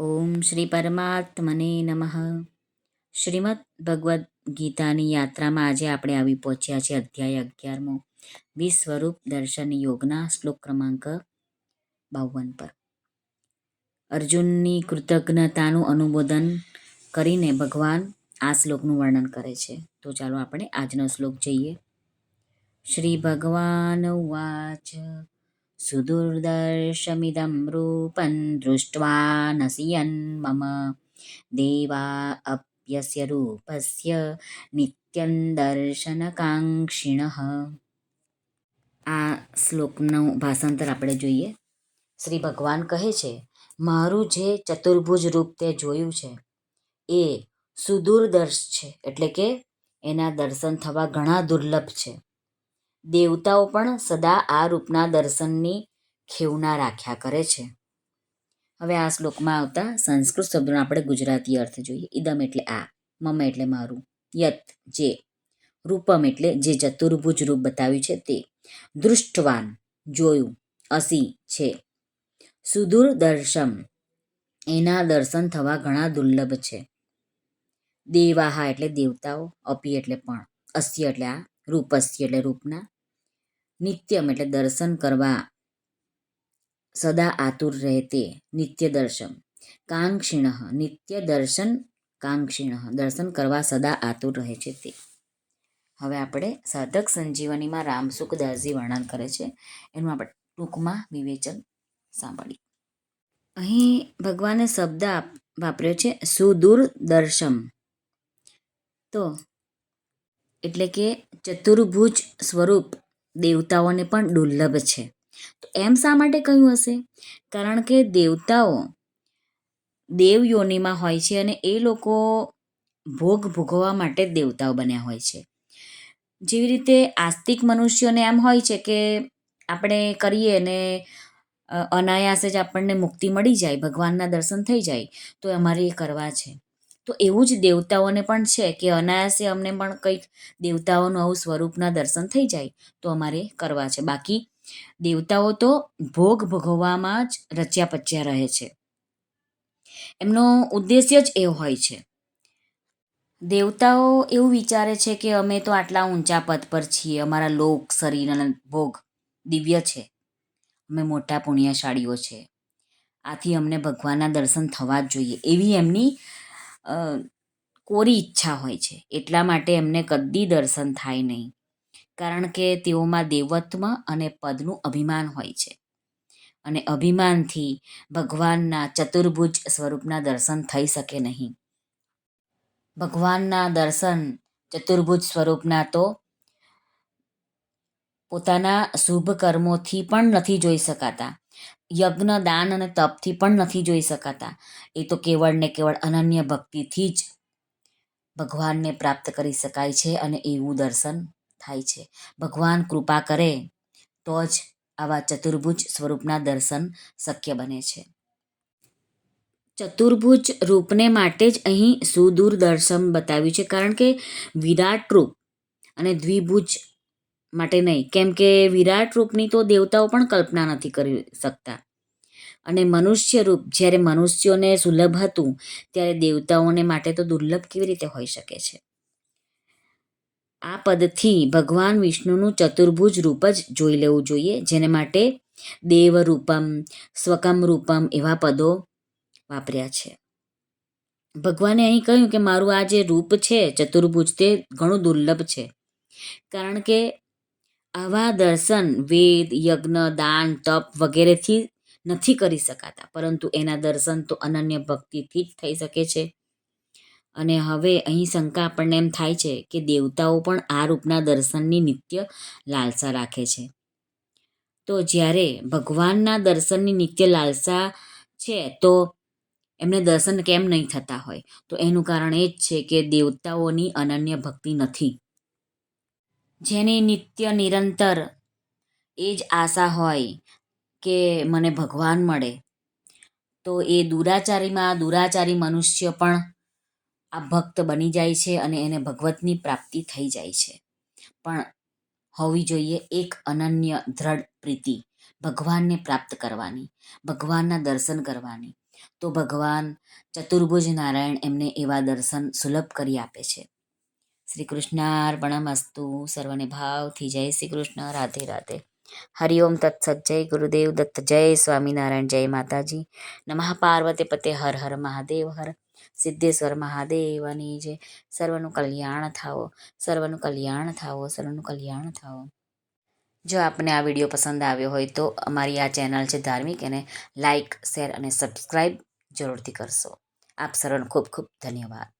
ઓમ શ્રી પરમાત્મને નમઃ શ્રીમદ ભગવદ્ ગીતાની યાત્રામાં આજે આપણે આવી પહોંચ્યા છે અધ્યાય અગિયારમો. વિસ્વરૂપ દર્શન યોગના શ્લોક ક્રમાંક બાવન પર. અર્જુનની કૃતજ્ઞતાનું અનુમોદન કરીને ભગવાન આ શ્લોકનું વર્ણન કરે છે. તો ચાલો આપણે આજનો શ્લોક જઈએ. શ્રી ભગવાન ઉવાચ સુદુર્દર્શમિદं रूपं दृष्ट्वा नसियन् मम देवा अप्यस्य रूपस्य નિત્યં દર્શનકાંક્ષિણઃ આ શ્લોકનું ભાષાંતર આપણે જોઈએ શ્રી ભગવાન કહે છે મારું જે ચતુર્ભુજ રૂપ તે જોયું છે એ સુદૂરદર્શ છે એટલે કે એના દર્શન થવા ઘણા દુર્લભ છે દેવતાઓ પણ સદા આ રૂપના દર્શનની ખેવના રાખ્યા કરે છે. હવે આ શ્લોકમાં આવતા સંસ્કૃત શબ્દોનો આપણે ગુજરાતી અર્થ જોઈએ. ઇદમ એટલે આ, મમ એટલે મારું, યત જે, રૂપમ એટલે જે ચતુર્ભુજ રૂપ બતાવ્યું છે તે. દૃષ્ટવાન, જોયું, અસી છે. સુદૂર દર્શમ એના દર્શન થવા ઘણા દુર્લભ છે. દેવાહા એટલે દેવતાઓ, અપી એટલે પણ, અસ્ય એટલે આ રૂપસ્ય એટલે રૂપના. નિત્યમ એટલે દર્શન કરવા સદા આતુર રહે તે નિત્ય દર્શન કાંક્ષિણ, નિત્ય દર્શન કાંક્ષિણ, દર્શન કરવા સદા આતુર રહે છે તે. હવે આપણે સાધક સંજીવનીમાં રામસુખદાસજી વર્ણન કરે છે. એનું આપણે ટૂંકમાં વિવેચન સાંભળીએ. અહીં ભગવાને શબ્દ વાપર્યો છે સુદૂર દર્શમ તો એટલે કે ચતુર્ભુજ સ્વરૂપ દેવતાઓને પણ દુર્લભ છે. તો એમ શા માટે કહ્યું હશે? કારણ કે દેવતાઓ દેવ યોનિમાં હોય છે અને એ લોકો ભોગ ભોગવવા માટે દેવતાઓ બન્યા હોય છે. જેવી રીતે આસ્તિક મનુષ્યોને એમ હોય છે કે આપણે કરીએ ને અનાયાસે જ આપણને મુક્તિ મળી જાય, ભગવાનના દર્શન થઈ જાય, તો અમારે એ કરવા છે. તો એવું જ દેવતાઓને પણ છે કે અનાયાસે અમને પણ કંઈક દેવતાઓનું આવું સ્વરૂપના દર્શન થઈ જાય તો અમારે કરવા છે. બાકી દેવતાઓ તો ભોગ ભોગવવામાં જ રચ્યા પચ્યા રહે છે. એમનો ઉદ્દેશ્ય જ એવો હોય છે. દેવતાઓ એવું વિચારે છે કે અમે તો આટલા ઊંચા પદ પર છીએ, અમારા લોક, શરીર અને ભોગ દિવ્ય છે. અમે મોટા પુણ્યશાળીઓ છે. આથી અમને ભગવાનના દર્શન થવા જ જોઈએ એવી એમની કોરી ઈચ્છા હોય છે. એટલા માટે એમને કદી દર્શન થાય નહીં. કારણ કે તેઓમાં દેવત્વ અને પદનું અભિમાન હોય છે. અને અભિમાનથી ભગવાનના ચતુર્ભુજ સ્વરૂપના દર્શન થઈ શકે નહીં. ભગવાનના દર્શન ચતુર્ભુજ સ્વરૂપના તો પોતાના શુભ કર્મોથી પણ નથી જોઈ શકાતા. યજ્ઞ દાન અને તપથી પણ નથી જોઈ શકાતા. એ તો કેવળ ને કેવળ અનન્ય ભક્તિથી જ ભગવાનને પ્રાપ્ત કરી શકાય છે અને એવું દર્શન થાય છે. ભગવાન કૃપા કરે તો જ આવા ચતુર્ભુજ સ્વરૂપના દર્શન શક્ય બને છે. ચતુર્ભુજ રૂપને માટે જ અહીં સુદૂર દર્શન બતાવ્યું છે કારણ કે વિરાટ રૂપ અને દ્વિભુજ માટે નહીં. કેમ કે વિરાટ રૂપની તો દેવતાઓ પણ કલ્પના નથી કરી શકતા. અને મનુષ્ય રૂપ જ્યારે મનુષ્યોને સુલભ હતું, ત્યારે દેવતાઓને માટે તો દુર્લભ કેવી રીતે હોઈ શકે છે? આ પદથી ભગવાન વિષ્ણુનું ચતુર્ભુજ રૂપ જ જોઈ લેવું જોઈએ, જેને માટે દેવરૂપમ સ્વકમ રૂપમ એવા પદો વાપર્યા છે. ભગવાને અહીં કહ્યું કે મારું આ જે રૂપ છે, ચતુર્ભુજ, તે ઘણું દુર્લભ છે. કારણ કે આવા દર્શન, વેદ, યજ્ઞ, દાન, તપ વગેરેથી નથી કરી શકાતા. પરંતુ એના દર્શન તો અનન્ય ભક્તિથી જ થઈ શકે છે. અને હવે અહીં શંકા આપણને એમ થાય છે કે દેવતાઓ પણ આ રૂપના દર્શનની નિત્ય લાલસા રાખે છે. તો જ્યારે ભગવાનના દર્શનની નિત્ય લાલસા છે, તો એમને દર્શન કેમ નહીં થતા હોય? તો એનું કારણ એ જ છે કે દેવતાઓની અનન્ય ભક્તિ નથી. જેની નિત્ય નિરંતર એ જ આશા હોય કે મને ભગવાન મળે. તો એ દુરાચારીમાં દુરાચારી મનુષ્ય પણ આ ભક્ત બની જાય છે અને એને ભગવતની પ્રાપ્તિ થઈ જાય છે. પણ હોવી જોઈએ એક અનન્ય દ્રઢ પ્રીતિ, ભગવાનને પ્રાપ્ત કરવાની, ભગવાનના દર્શન કરવાની. તો ભગવાન ચતુર્ભુજ નારાયણ એમને એવા દર્શન સુલભ કરી આપે છે. શ્રી કૃષ્ણાર્પણમસ્તુ સર્વને ભાવથી જય શ્રી કૃષ્ણ રાધે. રાધે હરિઓમ તત્સત જય ગુરુદેવ દત્ત જય સ્વામિનારાયણ. જય માતાજી. નમઃ પાર્વતી પતે હર હર મહાદેવ હર. સિદ્ધેશ્વર મહાદેવની જય. સર્વનું કલ્યાણ થાવો સર્વનું કલ્યાણ થાવો સર્વનું કલ્યાણ થાવો જો આપને આ વીડિયો પસંદ આવ્યો હોય તો અમારી આ ચેનલ છે ધાર્મિક એને લાઇક શેર અને સબસ્ક્રાઈબ જરૂરથી કરશો. આપ સર્વનો ખૂબ ખૂબ ધન્યવાદ.